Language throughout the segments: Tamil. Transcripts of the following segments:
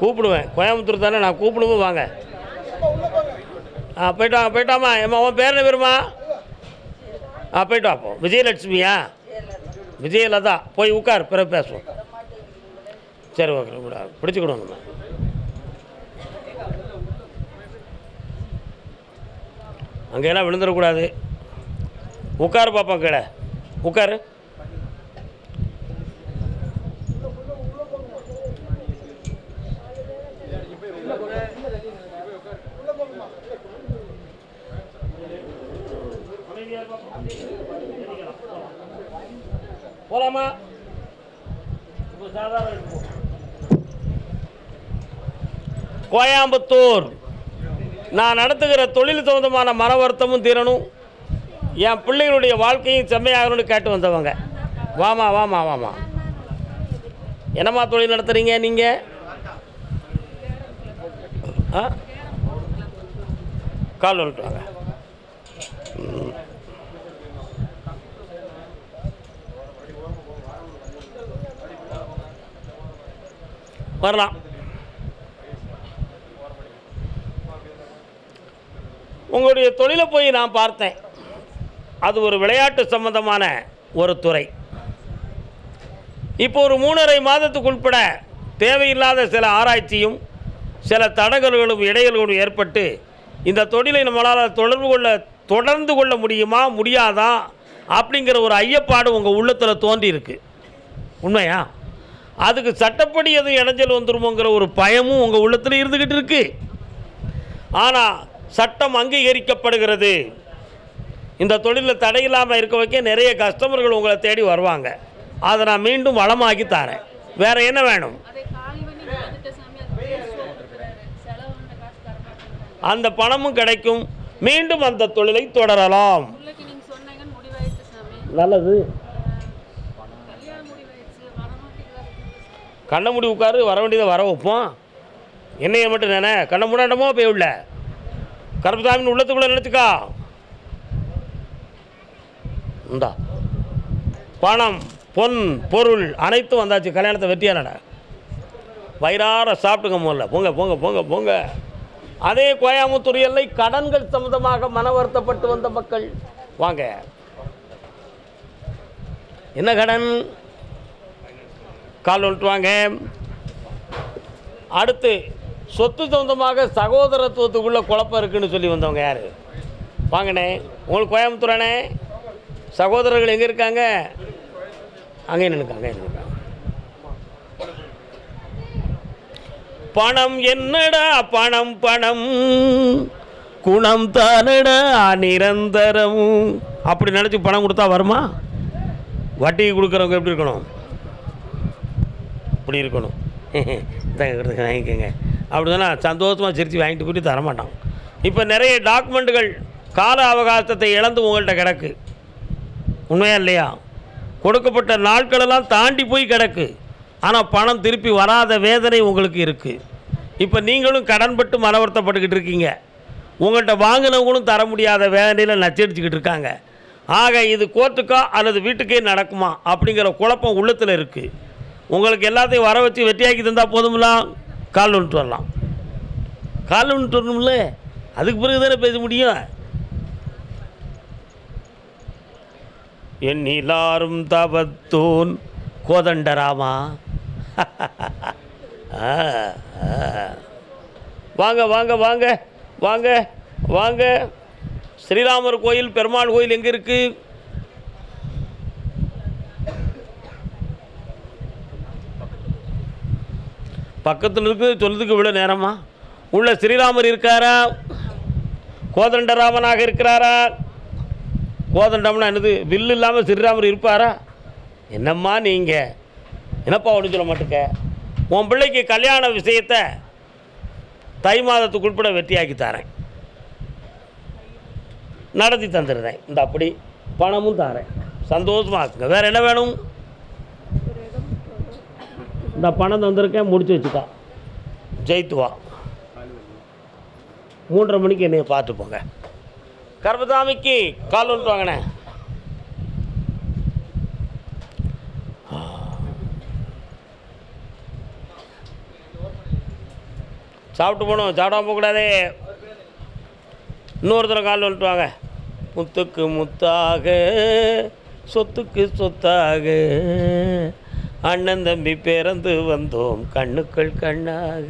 கூப்பிடுவேன். கோயம்புத்தூர் தானே நான் கூப்பிடுவோம் வாங்க. ஆ போயிட்டு வாங்க போயிட்டாமா? ஏம்மா உன் பேர் என்ன பேருமா? ஆ போயிட்டு வாப்போம் விஜயலட்சுமியா? விஜயலதா. போய் உட்கார் பிறகு பேசுவோம். சரி ஓகே. கூட பிடிச்சிக்கிடுவோங்கம்மா அங்கெல்லாம் விழுந்துடக்கூடாது. உட்காரு பாப்பா கீழே உட்காரு. போலாமா கோயம்புத்தூர். நான் நடத்துகிற தொழில் சம்பந்தமான மன வருத்தமும் தீரணும். என் பிள்ளைகளுடைய வாழ்க்கையும் செம்மையாகணும்னு கேட்டு வந்தவங்க. வாமா வாமா வாமா. என்னம்மா தொழில் நடத்துகிறீங்க நீங்கள் ஆ? கால் வந்துட்டு வாங்க வரலாம். உங்களுடைய தொழிலை போய் நான் பார்த்தேன். அது ஒரு விளையாட்டு சம்பந்தமான ஒரு துறை. இப்போ ஒரு மூணரை மாதத்துக்கு உட்பட தேவையில்லாத சில ஆராய்ச்சியும் சில தடங்கல்களும் இடையல்களும் ஏற்பட்டு இந்த தொழிலை நம்மளால் தொடர்பு கொள்ள தொடர்ந்து கொள்ள முடியுமா முடியாதா அப்படிங்கிற ஒரு ஐயப்பாடு உங்கள் உள்ளத்தில் தோன்றி இருக்குது உண்மையா? அதுக்கு சட்டப்படி எதுவும் இடைஞ்சல் வந்துருமோங்கிற ஒரு பயமும் உங்கள் உள்ளத்தில் இருந்துக்கிட்டு இருக்கு. ஆனால் சட்டம் அங்கீகரிக்கப்படுகிறது. இந்த தொழிலில் தடையில்லாமல் இருக்க வைக்க நிறைய கஸ்டமர்கள் உங்களை தேடி வருவாங்க. அதை நான் மீண்டும் வளமாக்கி தரேன். வேறு என்ன வேணும்? அந்த பணமும் கிடைக்கும். மீண்டும் அந்த தொழிலை தொடரலாம். நல்லது. கண்ணை மூடி உட்காரு வர வேண்டியதை வர வைப்போம். என்னைய மட்டும் தானே? கண்ணை மூடாண்டமோ போய் உள்ள. கருப்பசாமின்னு உள்ளத்துக்குள்ளே நினச்சிக்கா இந்தா. பணம் பொன் பொருள் அனைத்தும் வந்தாச்சு. கல்யாணத்தை வெற்றியா வயிறார சாப்பிட்டுங்க முதல்ல. போங்க போங்க போங்க போங்க. அதே கோயம்புத்தூர் எல்லை கடன்கள் சம்பந்தமாக மன வருத்தப்பட்டு வந்த மக்கள். வாங்க. என்ன கடன்? கால் விட்டுவாங்க அடுத்து சொத்து சொந்தமாக சகோதரத்துவத்துக்குள்ளே குழப்பம் இருக்குன்னு சொல்லி வந்தவங்க யார்? வாங்கண்ணே உங்களுக்கு கோயம்புத்தூரானே சகோதரர்கள் எங்கே இருக்காங்க? அங்கே நினைக்காங்க அங்கே பணம் என்னடா பணம் பணம். குணம் தானடா நிரந்தரமும் அப்படி நினச்சி பணம் கொடுத்தா வருமா? வட்டி கொடுக்குறவங்க எப்படி இருக்கணும்? அப்படி இருக்கணும். இந்தாங்க கொடுத்துங்க வாங்கிக்கோங்க. அப்படி தானே சந்தோஷமாக சிரித்து வாங்கிட்டு போயிட்டு தரமாட்டான். இப்போ நிறைய டாக்குமெண்ட்டுகள் கால அவகாசத்தை இழந்து உங்கள்கிட்ட கிடக்கு. உண்மையா இல்லையா? கொடுக்கப்பட்ட நாட்களெல்லாம் தாண்டி போய் கிடக்கு. ஆனால் பணம் திருப்பி வராத வேதனை உங்களுக்கு இருக்குது இப்போ நீங்களும் கடன்பட்டு மனவருத்தப்பட்டுக்கிட்டு இருக்கீங்க. உங்கள்கிட்ட வாங்கினவங்களும் தர முடியாத வேதனையில் நச்சடிச்சுக்கிட்டு இருக்காங்க. ஆக இது கோர்ட்டுக்கா அல்லது வீட்டுக்கே நடக்குமா அப்படிங்கிற குழப்பம் உள்ளத்தில் இருக்குது உங்களுக்கு எல்லாத்தையும் வர வச்சு வெட்டியாக்கி தந்தால் போதும்லாம் கால் ஒன்று வரலாம். கால் ஒன்று வரணும்ல? அதுக்கு பிறகு தானே பேச முடியும்? எண்ணிலாரும் தபத்தூன் கோதண்டராமா? வாங்க வாங்க வாங்க வாங்க வாங்க. ஸ்ரீராமர் கோயில் பெருமாள் கோயில் எங்கே இருக்குது பக்கத்தில் இருக்குது சொல்றதுக்கு இவ்வளோ நேரமா? உள்ள ஸ்ரீராமர் இருக்காரா? கோதண்டராமனாக இருக்கிறாரா? கோதண்டம்னா என்னது? வில்லு இல்லாமல் ஸ்ரீராமர் இருப்பாரா? என்னம்மா நீங்கள் என்னப்பா ஒன்று சொல்ல மாட்டுக்க? உன் பிள்ளைக்கு கல்யாண விஷயத்தை தை மாதத்துக்கு உட்பட வெற்றியாக்கி தரேன். நடத்தி தந்துடுறேன். இந்த அப்படி பணமும் தரேன். சந்தோஷமாக இருக்குங்க வேறு என்ன வேணும்? இந்த பணம் தந்திருக்கேன் முடிச்சு வச்சுக்கா. ஜெயித்து வா மூன்றரை மணிக்கு என்னைய பார்த்து போங்க. கர்மசாமிக்கு கால் வந்துட்டு வாங்கண்ணே. சாப்பிட்டு போகணும் சாப்பிடாம போகக்கூடாதே. இன்னொருத்தரை கால் வந்துட்டு வாங்க. முத்துக்கு முத்தாக சொத்துக்கு சொத்தாக. அண்ணன் தம்பி பிறந்து வந்தோம். கண்ணுக்கள் கண்ணாக.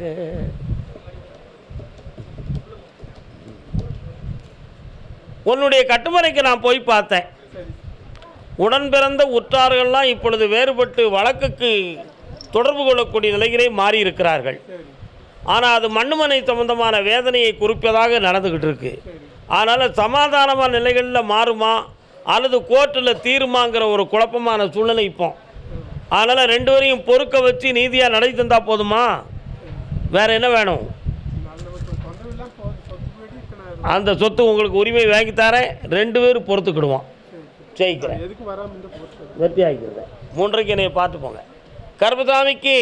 உன்னுடைய கட்டுமறைக்கு நான் போய் பார்த்தேன். உடன் பிறந்த உற்றார்கள்லாம் இப்பொழுது வேறுபட்டு வழக்குக்கு தொடர்பு கொள்ளக்கூடிய நிலையிலே மாறியிருக்கிறார்கள். ஆனால் அது மண்ணுமனை சம்பந்தமான வேதனையை குறிப்பதாக நடந்துக்கிட்டு இருக்கு. அதனால் சமாதானமான நிலைகளில் மாறுமா? அல்லது கோர்ட்டில் தீருமாங்கிற ஒரு குழப்பமான சூழ்நிலை இப்போ. அதனால் ரெண்டு பேரையும் பொறுக்க வச்சு நீதியாக நடத்தி தந்தால் போதுமா? வேற என்ன வேணும்? அந்த சொத்து உங்களுக்கு உரிமை வாங்கி தரேன். ரெண்டு பேரும் பொறுத்துக்கிடுவோம். ஜெயிக்கிறேன். வெற்றி ஆகிக்கிறேன் மூன்றைக்கு என்னை பார்த்து போங்க. கருப்பசாமிக்கு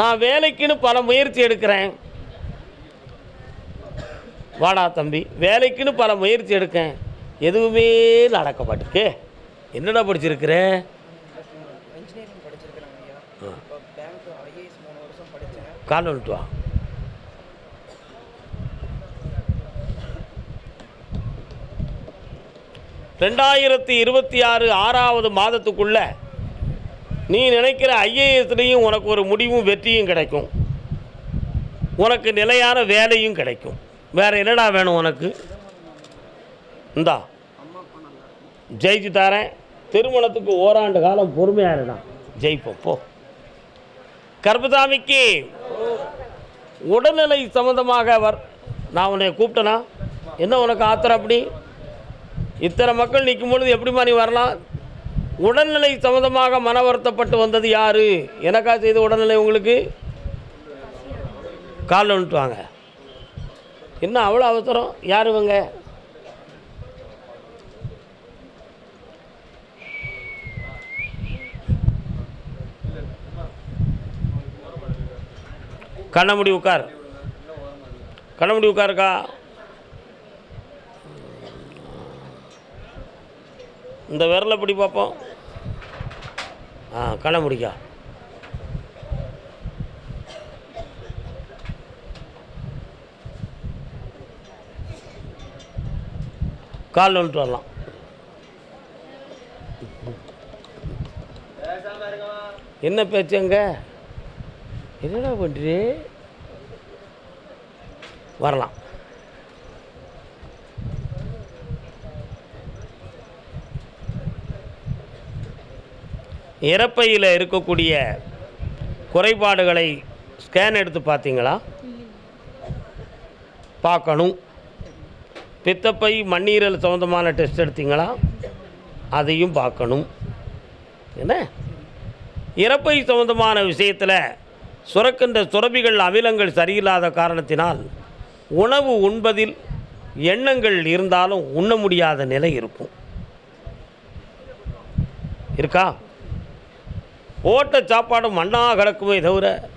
நான் வேலைக்குன்னு பல முயற்சி எடுக்கிறேன். வாடா தம்பி வேலைக்குன்னு பல முயற்சி எடுக்கேன். எதுவுமே நடக்க மாட்டேக்கு என்னடா படிச்சிருக்கிற இன்ஜினியரிங் படிச்சிருக்கிறேன் ஐயா இப்போ பேங்க் ஐஏஎஸ் மூணு வருஷம் படித்தேன் கால் வந்துட்டு வா ரெண்டாயிரத்தி இருபத்தி ஆறு ஆறாவது மாதத்துக்குள்ள நீ நினைக்கிற ஐஏஎஸ்லேயும் உனக்கு ஒரு முடிவும் வெற்றியும் கிடைக்கும். உனக்கு நிலையான வேலையும் கிடைக்கும். வேறு என்னடா வேணும் உனக்கு? இந்தா. ஜெயிச்சு தரேன். திருமணத்துக்கு ஓராண்டு காலம் பொறுமையாக இருடா. ஜெயிப்போம் போ. கர்பசாமிக்கு உடல்நிலை சம்மந்தமாக வர் நான் உன்னை கூப்பிட்டேனா? என்ன உனக்கு ஆத்திரம் அப்படி? இத்தனை மக்கள் நிற்கும் பொழுது எப்படிமா நீ வரலாம்? உடல்நிலை சம்மந்தமாக மன வருத்தப்பட்டு வந்தது யார்? எனக்கா செய்த உடல்நிலை உங்களுக்கு? காலில் வந்துட்டு வாங்க. என்ன அவ்வளோ அவசரம்? யார் இவங்க? கண்ணமுடி உட்கார். கண்ணமுடி உட்காருக்கா? இந்த விரலை பிடி பார்ப்போம். ஆ கண்ணமுடிக்கா காலில் வந்துட்டு வரலாம். என்ன பேச்சு அங்கே? என்னடா பண்ணுறே வரலாம். இறப்பையில் இருக்கக்கூடிய குறைபாடுகளை ஸ்கேன் எடுத்து பார்த்தீங்களா? பார்க்கணும். பித்தப்பை மண்ணீரல் சம்மந்தமான டெஸ்ட் எடுத்தீங்களா? அதையும் பார்க்கணும். என்ன? இறப்பை சம்மந்தமான விஷயத்தில் சுரக்கின்ற சுரபிகள் அமிலங்கள் சரியில்லாத காரணத்தினால் உணவு உண்பதில் எண்ணங்கள் இருந்தாலும் உண்ண முடியாத நிலை இருக்கும். இருக்கா? ஓட்ட சாப்பாடு மண்ணாக கிடக்குமே தவிர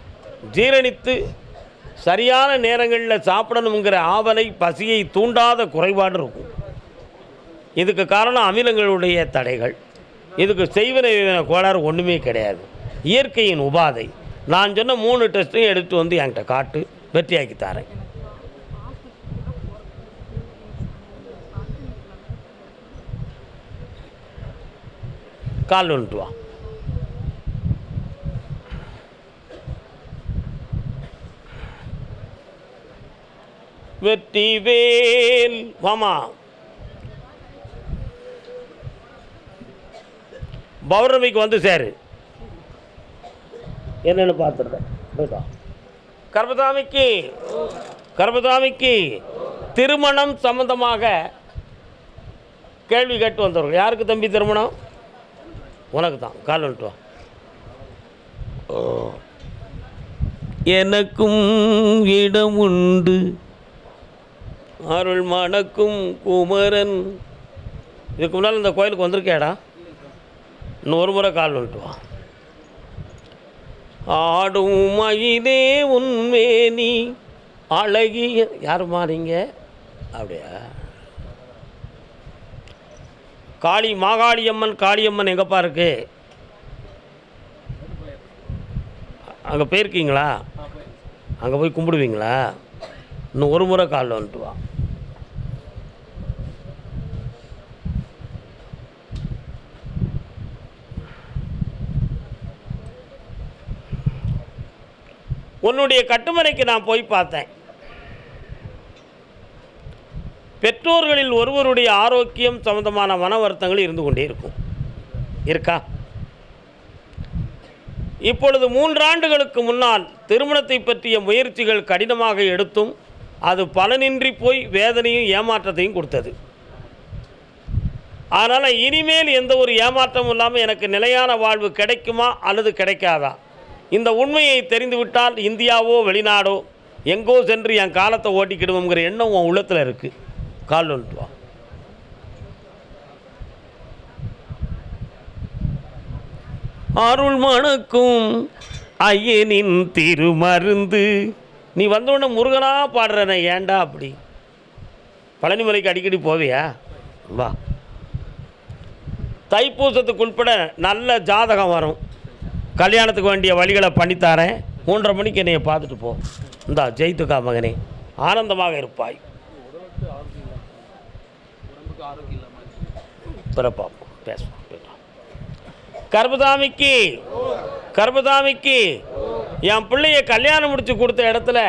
ஜீரணித்து சரியான நேரங்களில் சாப்பிடணுங்கிற ஆவலை பசியை தூண்டாத குறைபாடு இருக்கும். இதுக்கு காரணம் அமிலங்களுடைய தடைகள். இதுக்கு செய்வன கோளாறு ஒன்றுமே கிடையாது. இயற்கையின் உபாதை. நான் சொன்ன மூணு டெஸ்ட்டையும் எடுத்து வந்து என்கிட்ட காட்டு வெற்றியாக்கி தரேன். கால் வந்துட்டு வா. வெற்றி வேல் வாமா. பௌர்ணமிக்கு வந்து சேரு. என்னன்னு பார்த்துருக்கேன் போயிட்டா கர்பதாமிக்கு கர்பதாமிக்கு திருமணம் சம்பந்தமாக கேள்வி கேட்டு வந்தவர்கள். யாருக்கு தம்பி திருமணம்? உனக்கு தான் கால் வந்துட்டு வா. ஓ. எனக்கும் இடம் உண்டு. அருள் மணக்கும் குமரன். இதுக்கு முன்னால் இந்த கோயிலுக்கு வந்திருக்கேடா இன்னும் ஒரு முறை கால் வந்துட்டு வா. ஆடும் மயிலே உன்மேனி அழகிய யார் மாறீங்க அப்படியா? காளி மாகாளியம்மன் காளியம்மன் எங்கப்பா இருக்கு? அங்கே போயிருக்கீங்களா? அங்கே போய் கும்பிடுவீங்களா? இன்னும் ஒரு முறை காலில் வந்துட்டு வா. உன்னுடைய கட்டுமனைக்கு நான் போய் பார்த்தேன். பெற்றோர்களில் ஒருவருடைய ஆரோக்கியம் சம்பந்தமான மன வருத்தங்கள் இருந்து கொண்டே இருக்கும். இருக்கா? இப்பொழுது மூன்றாண்டுகளுக்கு முன்னால் திருமணத்தை பற்றிய முயற்சிகள் கடினமாக எடுத்தும் அது பலனின்றி போய் வேதனையும் ஏமாற்றத்தையும் கொடுத்தது. அதனால் இனிமேல் எந்த ஒரு ஏமாற்றமும் இல்லாமல் எனக்கு நிலையான வாழ்வு கிடைக்குமா அல்லது கிடைக்காதா? இந்த உண்மையை தெரிந்துவிட்டால் இந்தியாவோ வெளிநாடோ எங்கோ சென்று என் காலத்தை ஓட்டிக்கிடுவோங்கிற எண்ணம் உன் உள்ளத்தில் இருக்குது கால் வந்துட்டு அருள் மணக்கும் ஐயனின் திருமருந்து. நீ வந்தோடனே முருகனா பாடுறன ஏன்டா அப்படி? பழனிமலைக்கு அடிக்கடி போவியா? வா. தைப்பூசத்துக்கு உட்பட நல்ல ஜாதகம் வரும். கல்யாணத்துக்கு வேண்டிய வழிகளை பண்ணித்தாரேன். மூன்றரை மணிக்கு என்னையை பார்த்துட்டு போ. இந்தா ஜெயித்துக்கா மகனே. ஆனந்தமாக இருப்பாய். பிறப்பா பேசுவோம் கர்பதாமிக்கு கர்பதாமிக்கு என் பிள்ளைய கல்யாணம் முடிச்சு கொடுத்த இடத்துல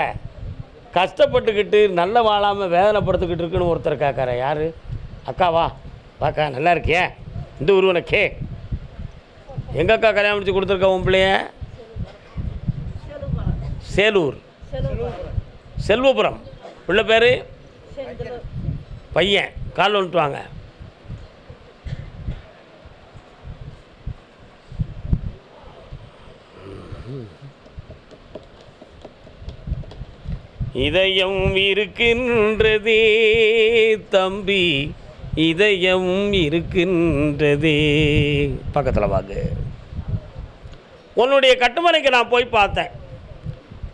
கஷ்டப்பட்டுக்கிட்டு நல்ல வாழாமல் வேதனைப்படுத்திக்கிட்டு இருக்குன்னு ஒருத்தர் கேட்குறேன் யார்? அக்காவா வாக்கா நல்லா இருக்கியே? இந்த உருவனக்கே எங்கக்கா கல்யாணம் முடிச்சு கொடுத்துருக்க உன் பிள்ளைய? சேலூர். செல்வபுரம். உள்ள பேர்? பையன். கால் வந்துட்டு வாங்க. இதயம் இருக்கின்றதே தம்பி. இதயம் இருக்கின்றதே. பக்கத்தில் வாங்க உன்னுடைய கட்டுமனைக்கு நான் போய் பார்த்தேன்.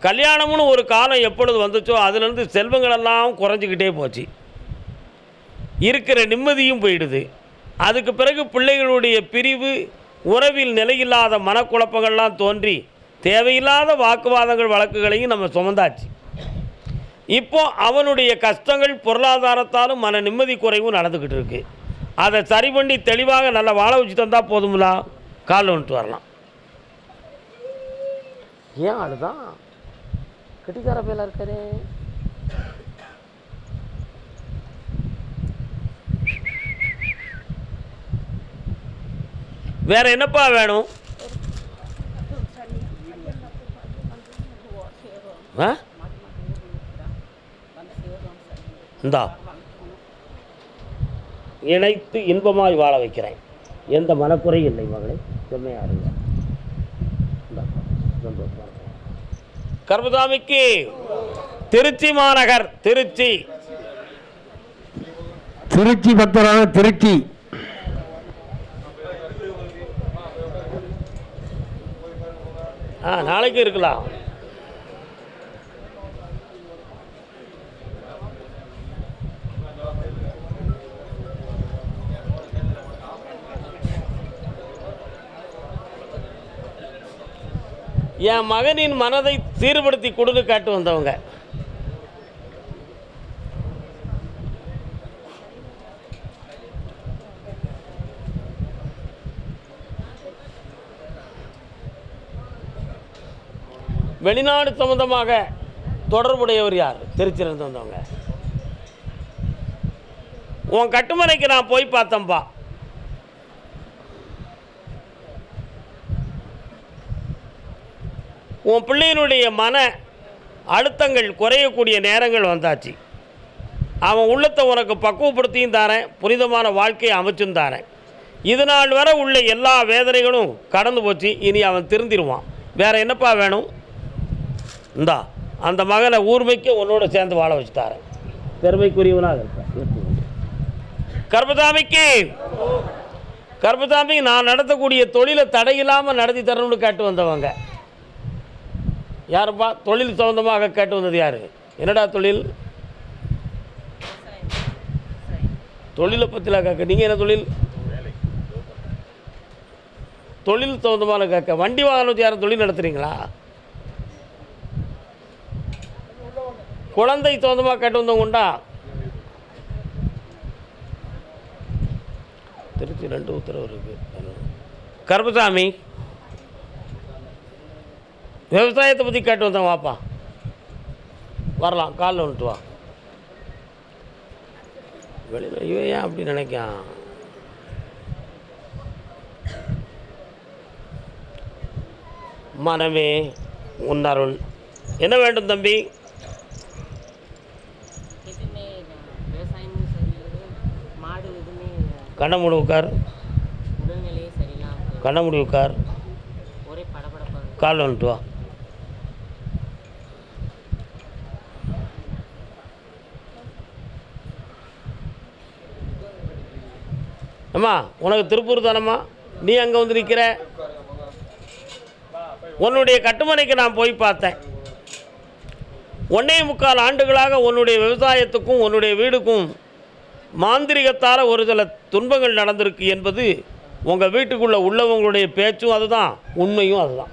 கல்யாணம்னு ஒரு காலம் எப்பொழுது வந்துச்சோ அதுலேருந்து செல்வங்களெல்லாம் குறைஞ்சிக்கிட்டே போச்சு. இருக்கிற நிம்மதியும் போயிடுது. அதுக்கு பிறகு பிள்ளைகளுடைய பிரிவு உறவில் நிலையில்லாத மனக்குழப்பங்கள்லாம் தோன்றி தேவையில்லாத வாக்குவாதங்கள் வழக்குகளையும் நம்ம சுமந்தாச்சு. இப்போ அவனுடைய கஷ்டங்கள் பொருளாதாரத்தாலும் மன நிம்மதி குறைவும் நடந்துக்கிட்டு இருக்குது அதை சரி பண்ணி தெளிவாக நல்லா வாழ வச்சு தந்தால் போதும்லா? கால் வந்துட்டு வரலாம். ஏன் அதுதான் கெட்டிக்கார பேல இருக்காரு. வேற என்னப்பா வேணும்? ஆ? இந்தா. இணைத்து இன்பமாய் வாழ வைக்கிறேன். எந்த மனக்குறையும் இல்லை மகளே. செம்மையா இருங்க. கர்மசாமிக்கு திருச்சி மாநகர் திருச்சி. திருச்சி பக்தரான திருச்சி. ஆ நாளைக்கு இருக்கலாம். என் மகனின் மனதை சீர்படுத்தி கொடுன்னு காட்டு வந்தவங்க. வெளிநாடு சம்பந்தமாக தொடர்புடையவர் யார்? திருச்சியிலிருந்து வந்தவங்க. உன் கட்டுமனைக்கு நான் போய் பார்த்தேன்ப்பா உன் பிள்ளையினுடைய மன அழுத்தங்கள் குறையக்கூடிய நேரங்கள் வந்தாச்சு. அவன் உள்ளத்தை உனக்கு பக்குவப்படுத்தியும் தாரேன் புனிதமான வாழ்க்கையை அமைச்சும் தாரேன். இது நாள் வரை உள்ள எல்லா வேதனைகளும் கடந்து போச்சு இனி அவன் திருந்திடுவான். வேற என்னப்பா வேணும்? இந்தா அந்த மகனை ஊர்மைக்கு உன்னோட சேர்ந்து வாழ வச்சு தாரேன் பெருமைக்குரியவனாக இருப்பேன் கர்பதாமிக்கு கர்பதாமி நான் நடத்தக்கூடிய தொழிலை தடையில்லாமல் நடத்தி தரணும்னு கேட்டு வந்தவங்க. யாருப்பா? தொழில் சம்மந்தமாக கேட்டு வந்தது யார்? என்னடா தொழில்? தொழிலை பற்றிலாம் கேட்க நீங்கள் என்ன தொழில்? தொழில் சம்மந்தமான கேட்க வண்டி வாகனம் வச்சு யாரும் தொழில் நடத்துகிறீங்களா குழந்தை சொந்தமாக கேட்டு வந்தவங்க உண்டா? திருச்சி ரெண்டு உத்தரவு இருக்குது கருப்பசாமி விவசாயத்தை பற்றி கேட்டு வந்தேன் வாப்பா. வரலாம் காலில் வந்துட்டு வா. வெளியில் இவன் ஏன் அப்படி நினைக்கான் மனமே உன்னருள் என்ன வேண்டும் தம்பி? கண்ண மூடி உட்கார். கண்ண மூடி உட்கார். காலில் வந்துட்டு வா. அம்மா உனக்கு திருப்பூர் தானம்மா? நீ அங்கே வந்து நிற்கிற உன்னுடைய கட்டுமனைக்கு நான் போய் பார்த்தேன். ஒன்னே முக்கால் ஆண்டுகளாக உன்னுடைய விவசாயத்துக்கும் உன்னுடைய வீடுக்கும் மாந்திரிகத்தால் ஒரு சில துன்பங்கள் நடந்திருக்கு என்பது உங்கள் வீட்டுக்குள்ளே உள்ளவங்களுடைய பேச்சும் அதுதான் உண்மையும் அதுதான்.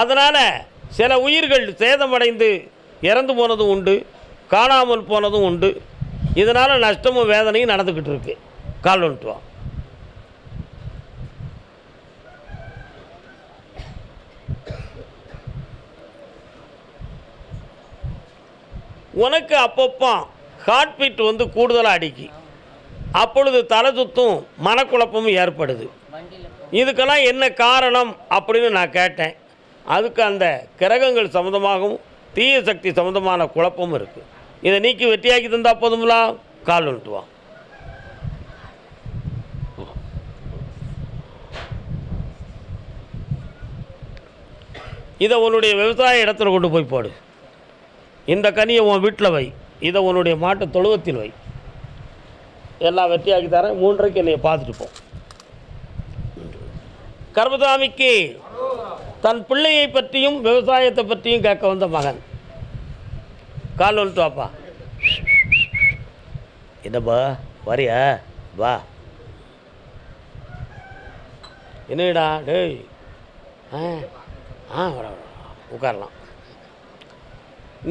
அதனால் சில உயிர்கள் சேதமடைந்து இறந்து போனதும் உண்டு காணாமல் போனதும் உண்டு. இதனால் நஷ்டமும் வேதனையும் நடந்துக்கிட்டு இருக்குது கால் வந்துட்டு வா உனக்கு அப்பப்போ ஹார்ட் பீட் வந்து கூடுதலாக அடிக்கி. அப்பொழுது தலை சுத்தும் மனக்குழப்பமும் ஏற்படுது. இதுக்கெல்லாம் என்ன காரணம் அப்படின்னு நான் கேட்டேன். அதுக்கு அந்த கிரகங்கள் சம்மந்தமாகவும் தீய சக்தி சம்மந்தமான குழப்பமும் இருக்குது இதை நீக்கி வெட்டியாக்கி தந்தால் போதுங்களா கால் வந்துட்டு இதை உன்னுடைய விவசாய இடத்துல கொண்டு போய் போடு. இந்த கனியை உன் வீட்டில் வை. இதை உன்னுடைய மாட்டு தொழுவத்தில் வை. எல்லாம் வெற்றியாக்கி தரேன். மூன்றரைக்கு என்னை பார்த்துட்டு போ. கர்மசாமிக்கு தன் பிள்ளையை பற்றியும் விவசாயத்தை பற்றியும் கேட்க வந்த மகன். கால் வந்துட்டு வாப்பா. என்னப்பா? வரியா? வா. என்னடா? டேய். ஆ. ஆ வர உட்காரலாம்.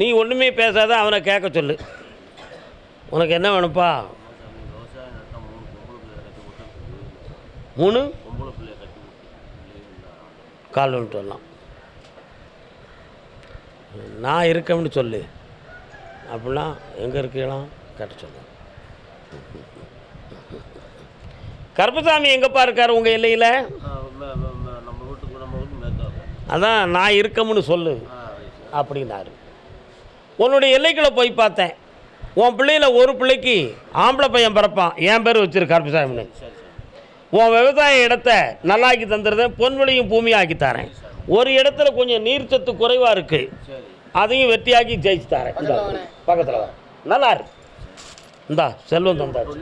நீ ஒன்றுமே பேசாத அவனை கேட்க சொல்லு. உனக்கு என்ன வேணும்ப்பா? மூணு? கால் வந்துட்டு வரலாம். நான் இருக்கேன்னு சொல்லு. அப்படின்னா எங்கே இருக்கலாம் கேட்ட சொல்லு. கருப்பசாமி எங்கப்பா இருக்கார் உங்கள் எல்லையில் நம்ம வீட்டுக்கு நம்ம வீட்டு மேற்காகும் அதான் நான் இருக்கமுன்னு சொல்லு. அப்படின்னாரு. உன்னுடைய எல்லைக்குள்ளே போய் பார்த்தேன். உன் பிள்ளையில ஒரு பிள்ளைக்கு ஆம்பளை பையன் பிறப்பான். என் பேர் வச்சிரு கருப்பசாமின்னு. உன் விவசாய இடத்த நல்லாக்கி தந்துடுறேன் பொன்வெளியும் பூமியும் ஆக்கி தரேன். ஒரு இடத்துல கொஞ்சம் நீர்ச்சத்து குறைவாக இருக்குது அதையும் வெட்டியாக்கி ஜெயிச்சு தரேன். இந்தா, பக்கத்தில் நல்லா இருக்கு இந்தா செல்வம் தந்தாச்சு.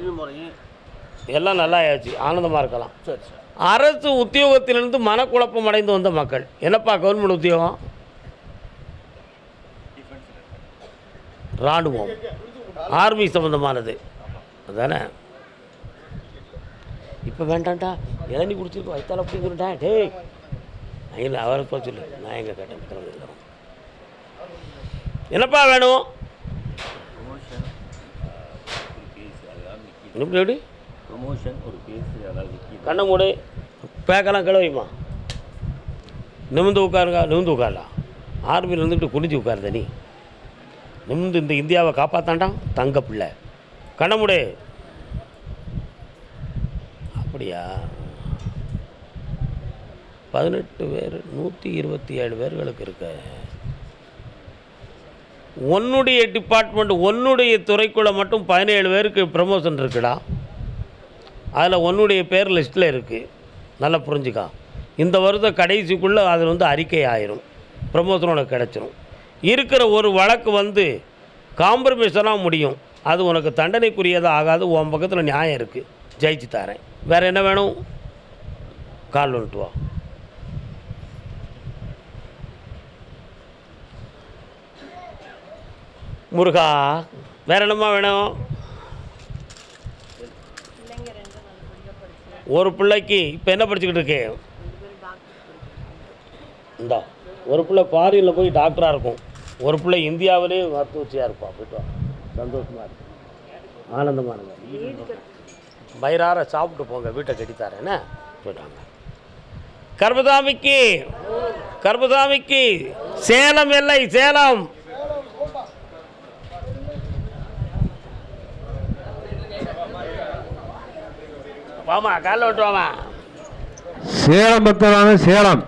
எல்லாம் நல்லா ஆச்சு ஆனந்தமாக இருக்கலாம். சரி சரி. அரசு உத்தியோகத்திலிருந்து மனக்குழப்பம் அடைந்து வந்த மக்கள். என்னப்பா கவர்மெண்ட் உத்தியோகம்? இராணுவம் ஆர்மி சம்மந்தமானது அதானே? இப்போ வேண்டாம்டா. இளநீ குடிச்சிருக்கோம். வயிற்றால அப்படி சொல்லிட்டா டேய். இல்லை அவரை போய் சொல்லு. நான் எங்கே கேட்டேன். என்னப்பா வேணும்? எப்படி எப்படி ப்ரொமோஷன் ஒரு கேஸ் அதான் கண்ணை மூடு. பேக்கெல்லாம் கிளவிமா நிமிந்து உட்காருங்க நிமிந்து உட்காரலாம் ஆர்மியில் இருந்துக்கிட்டு குனிஞ்சு உட்காருத நீ. நிமிந்து இந்த இந்தியாவை காப்பாத்தாண்டாம் தங்க பிள்ளை. கண்ணை மூடு. அப்படியா? பதினெட்டு பேர் நூற்றி இருபத்தி ஏழு பேர்களுக்கு இருக்க. உன்னுடைய டிபார்ட்மெண்ட் உன்னுடைய துறைக்குள்ளே மட்டும் பதினேழு பேருக்கு ப்ரமோஷன் இருக்குடா. அதில் உன்னுடைய பேர் லிஸ்ட்டில் இருக்குது நல்லா புரிஞ்சுக்கா. இந்த வருஷம் கடைசிக்குள்ளே அது வந்து அறிக்கை ஆயிரும் ப்ரமோஷன் உனக்கு கிடச்சிரும். இருக்கிற ஒரு வழக்கு வந்து காம்ப்ரமைஸெல்லாம் முடியும். அது உனக்கு தண்டனைக்குரியதாக ஆகாது. உன் பக்கத்தில் நியாயம் இருக்குது ஜெயிச்சு தரேன். வேறு என்ன வேணும்? கால் வந்துட்டு வா. முருகா வேற என்னம்மா வேணும்? ஒரு பிள்ளைக்கு இப்போ என்ன படிச்சுக்கிட்டு இருக்கு? இந்தா ஒரு பிள்ளை ஃபாரினில் போய் டாக்டராக இருக்கும். ஒரு பிள்ளை இந்தியாவிலே மருத்துவச்சியாக இருப்பான். போயிட்டு சந்தோஷமாக இருக்கு ஆனந்தமாக இருங்க. வயிறார சாப்பிட்டு போங்க. வீட்டை கட்டித்தாரேன்னு போயிட்டாங்க கர்பதாமிக்கு கர்பதாமிக்கு சேலம் எல்லை சேலம். வாமா காலைல விட்டு வாமா. சேலம் பக்தரான சேலம்.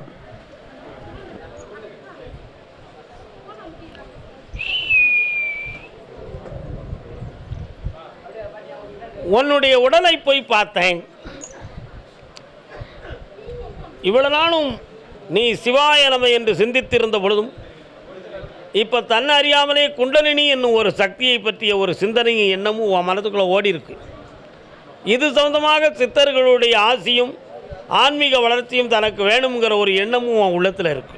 உன்னுடைய உடலை போய் பார்த்தேன். இவ்வளவு நாளும் நீ சிவாய நம என்று சிந்தித்திருந்த பொழுதும் இப்போ தன்னை அறியாமலே குண்டலினி என்னும் ஒரு சக்தியை பற்றிய ஒரு சிந்தனையும் எண்ணமும் உன் மனதுக்குள்ளே ஓடி இருக்கு இது சொந்தமாக சித்தர்களுடைய ஆசியும் ஆன்மீக வளர்ச்சியும் தனக்கு வேணுங்கிற ஒரு எண்ணமும் உன் உள்ளத்தில் இருக்கு.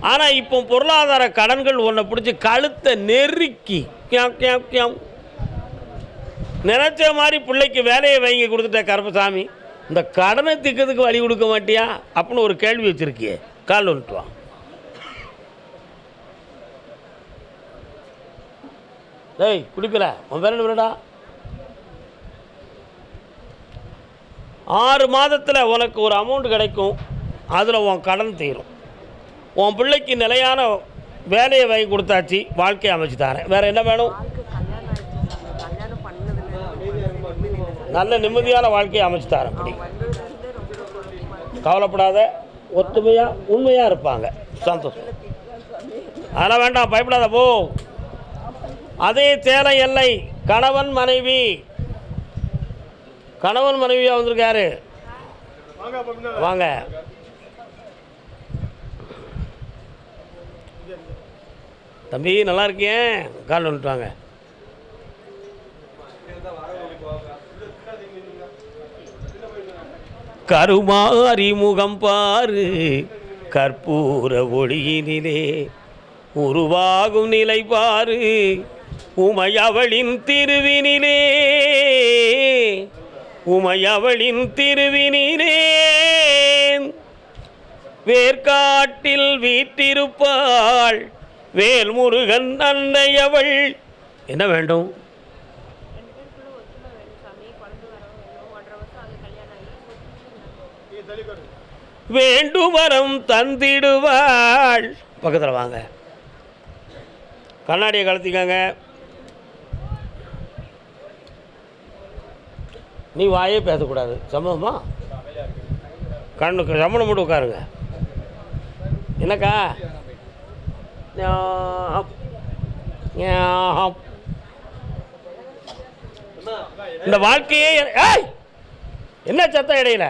ஆனால் இப்போ பொருளாதார கடன்கள் ஒன்றை பிடிச்சி கழுத்தை நெருக்கி கியாம் நினச்ச மாதிரி பிள்ளைக்கு வேலையை வாங்கி கொடுத்துட்ட கருப்பசாமி இந்த கடனை திக்கிறதுக்கு வழி கொடுக்க மாட்டியா? அப்படின்னு ஒரு கேள்வி வச்சுருக்கியே. கால் வந்துட்டு டேய் குடிப்பில உன் பேர் என்ன ஆறு மாதத்தில் உனக்கு ஒரு அமௌண்ட் கிடைக்கும். அதில் உன் கடன் தீரும். உன் பிள்ளைக்கு நிலையான வேலையை வாங்கி கொடுத்தாச்சு வாழ்க்கையை அமைச்சு தரேன். வேறு என்ன வேணும்? நல்ல நிம்மதியான வாழ்க்கையை அமைச்சு தரேன் அப்படி. கவலைப்படாத ஒத்துமையாக உண்மையாக இருப்பாங்க. சந்தோஷம். அதெல்லாம் வேண்டாம் பயப்படாத போ. அதே சேலை எல்லை கணவன் மனைவி கணவன் மனைவியாக வந்திருக்காரு வாங்க தம்பி நல்லா இருக்கேன் கால் வந்துட்டு வாங்க. கருமாரி முகம் பாரு. கற்பூர ஒளியினிலே உருவாகும் நிலை பாரு. உமையவளின் திருவினிலே. உமையவளின் திருவினிலே வேர்க்காட்டில் வீட்டிருப்பாள் வேல்முருகன் அன்னையவள். என்ன வேண்டும்? வேண்டுமரம் தந்திடுவாள். பக்கத்தில் வாங்க. கண்ணாடியை கலத்திக்கங்க நீ வாயே பேசக்கூடாது. சம்மதமா கண்ணுக்கு சம்மணம் மட்டும் உட்காருங்க. என்னக்கா? இந்த வாழ்க்கையே ஏய்! என்ன சத்தம் இடையில?